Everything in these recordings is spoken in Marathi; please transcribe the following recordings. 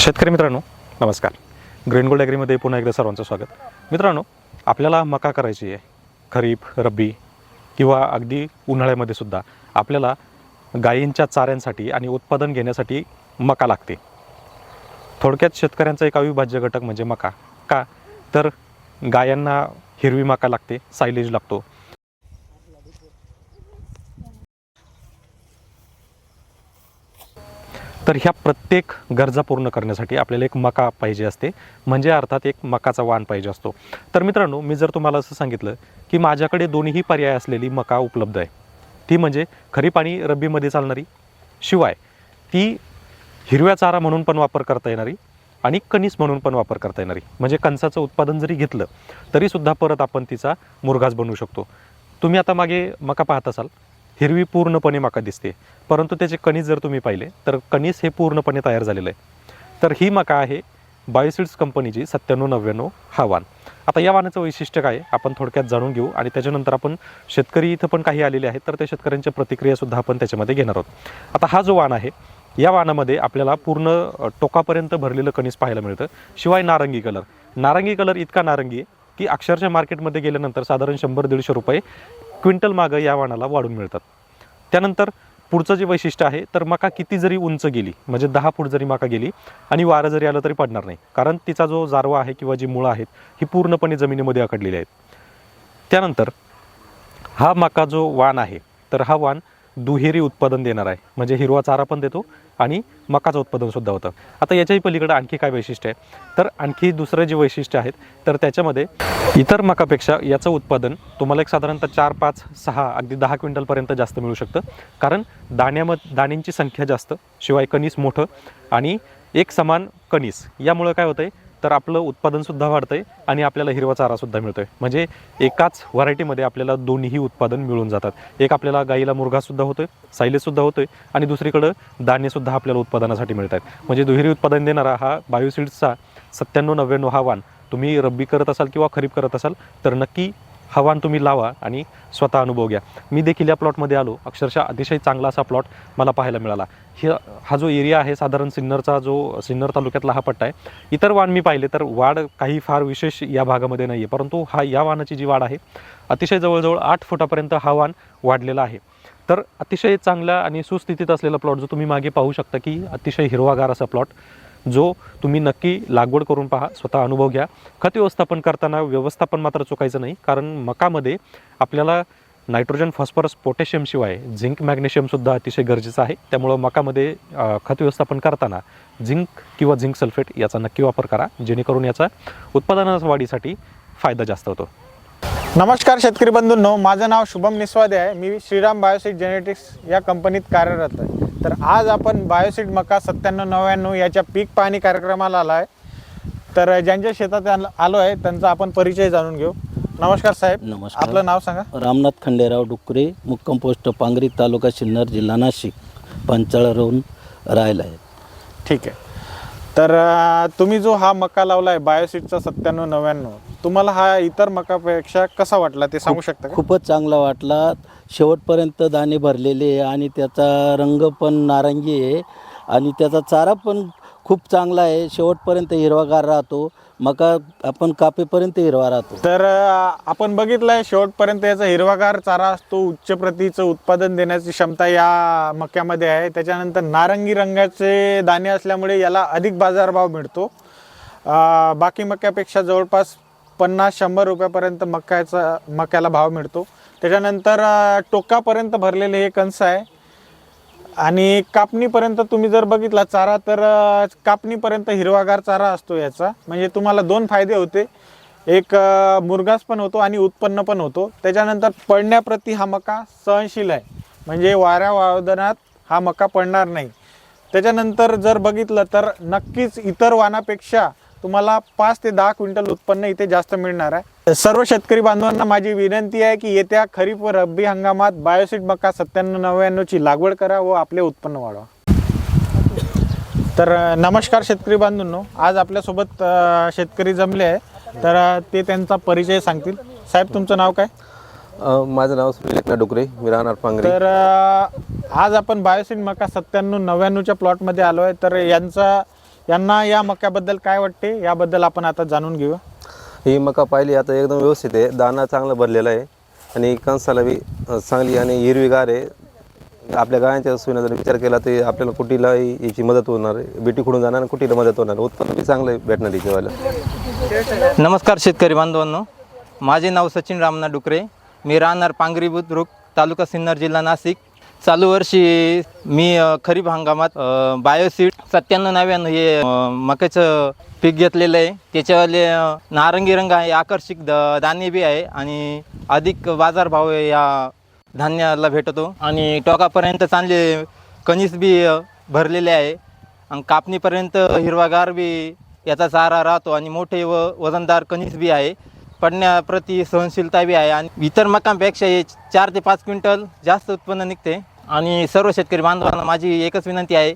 शेतकरी मित्रांनो नमस्कार. ग्रीन गोल्ड ॲग्रीमध्ये पुन्हा एकदा सर्वांचं स्वागत. मित्रांनो आपल्याला मका करायची आहे. खरीप रब्बी किंवा अगदी उन्हाळ्यामध्ये सुद्धा आपल्याला गायींच्या चाऱ्यांसाठी आणि उत्पादन घेण्यासाठी मका लागते. थोडक्यात शेतकऱ्यांचा एक अविभाज्य घटक म्हणजे मका. का? तर गायांना हिरवी मका लागते सायलेज लागतो. तर ह्या प्रत्येक गरजा पूर्ण करण्यासाठी आपल्याला एक मका पाहिजे असते. म्हणजे अर्थात एक मकाचा वाण पाहिजे असतो. तर मित्रांनो मी जर तुम्हाला असं सांगितलं की माझ्याकडे दोन्ही पर्याय असलेली मका उपलब्ध आहे. ती म्हणजे खरीप आणि रब्बीमध्ये चालणारी. शिवाय ती हिरव्या चारा म्हणून पण वापर करता येणारी आणि कणीस म्हणून पण वापर करता येणारी. म्हणजे कणसाचं उत्पादन जरी घेतलं तरीसुद्धा परत आपण तिचा मुरघास बनवू शकतो. तुम्ही आता मागे मका पाहत असाल. हिरवी पूर्णपणे माका दिसते. परंतु त्याचे कणीस जर तुम्ही पाहिले तर कणीस हे पूर्णपणे तयार झालेलं आहे. तर ही मका आहे बायोसिड्स कंपनीची सत्त्याण्णव नव्याण्णव हा वाण आता या वाणाचं वैशिष्ट्य काय आपण थोडक्यात जाणून घेऊ आणि त्याच्यानंतर आपण शेतकरी इथं पण काही आलेले आहेत तर त्या शेतकऱ्यांच्या प्रतिक्रियासुद्धा आपण त्याच्यामध्ये घेणार आहोत. आता हा जो वाण आहे या वाणामध्ये आपल्याला पूर्ण टोकापर्यंत भरलेलं कणीस पाहायला मिळतं. शिवाय नारंगी कलर. नारंगी कलर इतका नारंगी आहे की अक्षरशः मार्केटमध्ये गेल्यानंतर साधारण शंभर दीडशे रुपये क्विंटल मागं या वाणाला वाढून मिळतात. त्यानंतर पुढचं जे वैशिष्ट्य आहे तर मका किती जरी उंच गेली म्हणजे दहा फूट जरी मका गेली आणि वारं जरी आलं तरी पडणार नाही. कारण तिचा जो जारवा आहे किंवा जी मुळं आहेत ही पूर्णपणे जमिनीमध्ये अकडलेली आहेत. त्यानंतर हा मका जो वाण आहे तर हा वाण दुहेरी उत्पादन देणार आहे. म्हणजे हिरवा चारा पण देतो आणि मकाचं उत्पादनसुद्धा होतं. आता याच्याही पलीकडे आणखी काय वैशिष्ट्य आहे? तर आणखी दुसरं जे वैशिष्ट्य आहेत तर त्याच्यामध्ये इतर मकापेक्षा याचं उत्पादन तुम्हाला एक साधारणतः चार पाच सहा अगदी दहा क्विंटलपर्यंत जास्त मिळू शकतं. कारण दाण्याम दाण्यांची संख्या जास्त शिवाय कणीस मोठं आणि एक समान कणीस. यामुळं काय होतं आहे तर आपलं उत्पादनसुद्धा वाढतं आहे आणि आपल्याला हिरवा चारासुद्धा मिळतो आहे म्हणजे एकाच व्हरायटीमध्ये आपल्याला दोन्ही उत्पादन मिळून जातात. एक आपल्याला गाईला मुरघासुद्धा होतो आहे सायलेजसुद्धा होतो आहे आणि दुसरीकडं धान्यसुद्धा आपल्याला उत्पादनासाठी मिळत आहेत म्हणजे दुहेरी उत्पादन देणारा हा बायोसिड्सचा सत्त्याण्णव नव्याण्णव हा वाण तुम्ही रब्बी करत असाल किंवा खरीप करत असाल तर नक्की हवान तुम्ही लावा आणि स्वतः अनुभव घ्या. मी देखील या प्लॉटमध्ये आलो. अक्षरशः अतिशय चांगला असा प्लॉट मला पाहायला मिळाला. हे हा जो एरिया आहे साधारण सिन्नरचा जो सिन्नर तालुक्यातला हा पट्टा आहे इतर वाण मी पाहिले तर वाढ काही फार विशेष या भागामध्ये नाही आहे परंतु हा या वाणाची जी वाढ आहे अतिशय जवळजवळ आठ फुटापर्यंत हा वाण वाढलेला आहे. तर अतिशय चांगला आणि सुस्थितीत असलेला प्लॉट जो तुम्ही मागे पाहू शकता की अतिशय हिरवागार असा प्लॉट जो तुम्ही नक्की लागवड करून पहा स्वतः अनुभव घ्या. खत व्यवस्थापन करताना व्यवस्थापन मात्र चुकायचं नाही कारण मकामध्ये आपल्याला नायट्रोजन फॉस्फरस पोटॅशियमशिवाय झिंक मॅग्नेशियमसुद्धा अतिशय गरजेचं आहे. त्यामुळं मकामध्ये खत व्यवस्थापन करताना झिंक किंवा झिंक सल्फेट याचा नक्की वापर करा जेणेकरून याचा उत्पादना वाढीसाठी फायदा जास्त होतो. नमस्कार शेतकरी बंधूंनो माझं नाव शुभम निस्वादे आहे. मी श्रीराम बायोसिट जेनेटिक्स या कंपनीत कार्यरत आहे. तर आज आपण बायोसीड मका सत्त्याण्णव नव्याण्णव याच्या पीक पाहणी कार्यक्रमाला आला आहे तर ज्यांच्या शेतात आल- आहे त्यांचा आपण परिचय जाणून घेऊ. नमस्कार साहेब. नमस्कार. आपलं नाव सांगा. रामनाथ खंडेराव डुकरे मुक्काम पोस्ट पांगरी तालुका सिन्नर जिल्हा नाशिक पंचाळवरून राहिला आहे ठीक आहे. तर तुम्ही जो हा मका लावला आहे बायोसीडचा सत्त्याण्णव नव्याण्णव तुम्हाला हा इतर मकापेक्षा कसा वाटला ते सांगू शकता का? खूपच चांगला वाटला. शेवटपर्यंत दाणे भरलेले आहे आणि त्याचा रंग पण नारंगी आहे आणि त्याचा चारा पण खूप चांगला आहे. शेवटपर्यंत हिरवागार राहतो. मका आपण कापेपर्यंत हिरवा राहतो. तर अ, आपण बघितलंय शेवटपर्यंत याचा हिरवागार चारा असतो. उच्च प्रतीचं उत्पादन देण्याची क्षमता या मक्यामध्ये आहे. त्याच्यानंतर नारंगी रंगाचे दाणे असल्यामुळे याला अधिक बाजारभाव मिळतो. अ, बाकी मक्यापेक्षा जवळपास पन्नास शंभर रुपयापर्यंत मक्याचा मक्याला भाव मिळतो. त्याच्यानंतर अ, टोकापर्यंत भरलेले हे कंस आहे. आणि कापणीपर्यंत तुम्ही जर बघितला चारा तर कापणीपर्यंत हिरवागार चारा असतो याचा. म्हणजे तुम्हाला दोन फायदे होते. एक मुरगास पण होतो आणि उत्पन्न पण होतो. त्याच्यानंतर पडण्याप्रती हा मका सहनशील आहे. म्हणजे वाऱ्या वादनात हा मका पडणार नाही. त्याच्यानंतर जर बघितलं तर नक्कीच इतर वाणापेक्षा तुम्हाला पाच ते दहा क्विंटल उत्पन्न इथे जास्त मिळणार आहे. सर्व शेतकरी बांधवांना माझी विनंती आहे की येत्या खरीप व रब्बी हंगामात बायोसिड मका सत्त्याण्णव नव्याण्णवची लागवड करा व आपले उत्पन्न वाढवा. तर नमस्कार शेतकरी बांधवांनो आज आपल्यासोबत शेतकरी जमले आहे. तर ते त्यांचा परिचय सांगतील. साहेब तुमचं नाव काय? माझं नाव सुनील डुकरे. मी राहणार पांगरी. तर आज आपण बायोसिड मका सत्त्याण्णव नव्याण्णवच्या प्लॉटमध्ये आलो आहे तर यांचा यांना या मक्याबद्दल काय वाटते? याबद्दल आपण आता जाणून घेऊ ही मका पाहिली आता एकदम व्यवस्थित आहे. दाना चांगला भरलेला आहे. आणि कणसाला बी चांगली आणि हिरवीगार आहे. आपल्या गायांच्या सोयीनं जर विचार केला तर आपल्याला कुटीलाही याची मदत होणार आहे. बिटी खुडून जाणार आणि कुटीला मदत होणार उत्पन्न बी चांगलं भेटणार आहे जेवायला. नमस्कार शेतकरी बांधवांनो. माझे नाव सचिन रामनाथ डुकरे. मी राहणार पांगरी बुद्रुक तालुका सिन्नर जिल्हा नाशिक. चालू वर्षी मी खरीप हंगामात बायोसीड सत्त्याण्णव नव्याण्णव हे मक्याचं पीक घेतलेलं आहे. त्याच्यावाले नारंगी रंग आहे आकर्षक द धान्य बी आहे आणि अधिक बाजारभाव या धान्याला भेटतो. आणि टोकापर्यंत चांगले कणीस बी भरलेले आहे. आणि कापणीपर्यंत हिरवागार बी याचा चारा राहतो आणि मोठे व वजनदार कणीस बी आहे. पडण्याप्रती सहनशीलता बी आहे. आणि इतर मकांपेक्षा हे चार ते पाच क्विंटल जास्त उत्पन्न निघते. आणि सर्व शेतकरी बांधवांना माझी एकच विनंती आहे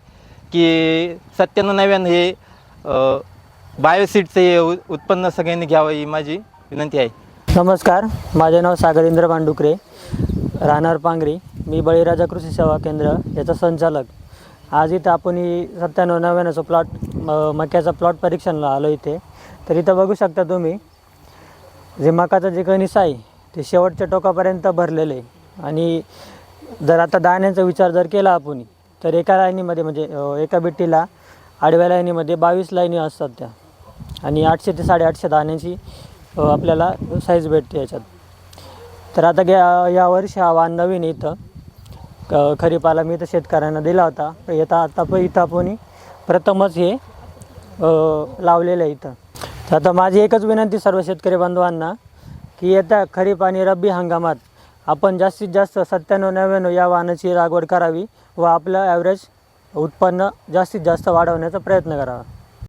की सत्त्याण्णव नव्याण्णव हे अ, बायोसीडचं हे उ- उत्पन्न सगळ्यांनी घ्यावं ही माझी विनंती आहे. नमस्कार. माझे नाव सागर इंद्र भांडुकरे राहणार पांगरी. मी बळीराजा कृषी सेवा केंद्र याचा संचालक. आज इथं आपण ही सत्त्याण्णव नव्याण्णवचं प्लॉट म- मक्याचा प्लॉट परीक्षणला आलो इथे. तर इथं बघू शकता तुम्ही जे मकाचं जे कणीस आहे ते शेवटच्या टोकापर्यंत भरलेलं आहे. आणि जर आता दाण्याचा विचार जर केला आपण तर एका लाईनीमध्ये म्हणजे एका बिट्टीला आडव्या लाईनीमध्ये बावीस लाईनी असतात त्या. आणि आठशे ते साडेआठशे दाण्याची आपल्याला साईज भेटते याच्यात. तर आता या यावर्षी हा वाण नवीन इथं. क- खरीपाला मी तर शेतकऱ्यांना दिला होता. येता आता पण इथं आपण प्रथमच हे लावलेलं आहे इथं. तर आता माझी एकच विनंती सर्व शेतकरी बांधवांना की येत्या खरीप आणि रब्बी हंगामात आपण जास्तीत जास्त सत्त्याण्णव नव्याण्णव या वाहनाची लागवड करावी व आपलं ॲव्हरेज उत्पन्न जास्तीत जास्त वाढवण्याचा प्रयत्न करावा.